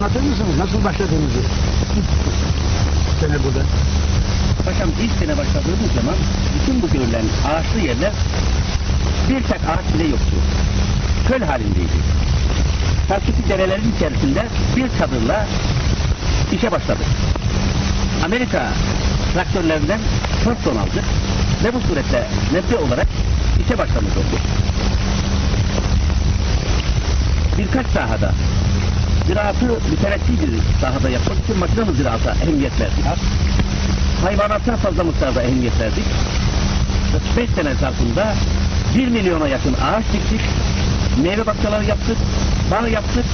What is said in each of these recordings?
Anlatır mısınız nasıl başladığınızı? Sene burada. Paşam ilk sene başladığımız zaman bütün bu görülen ağaçlı yerler bir tek ağaç bile yoktu. Köl halindeydi. Takipli derelerin içerisinde bir çadırla işe başladık. Amerika traktörlerinden çok ton aldık ve bu surette nebze olarak işe başlamış olduk. Birkaç sahada ziraatı müterekkil bir sahada yapmak için makinalı ziraata ehemmiyet verdik. Hayvanata fazla miktarda ehemmiyet verdik. 35 sene zarfında 1 milyona yakın ağaç diktik, meyve bahçeleri yaptık, bağ yaptık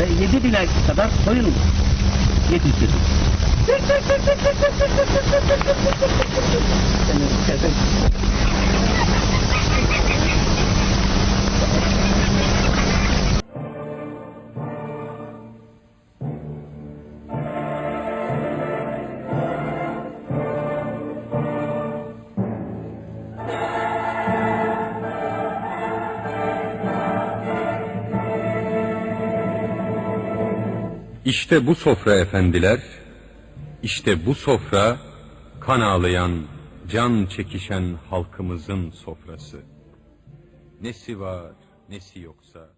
ve 7 bine kadar koyun yetiştirdik. İşte bu sofra efendiler, işte bu sofra kan ağlayan, can çekişen halkımızın sofrası. Nesi var, nesi yoksa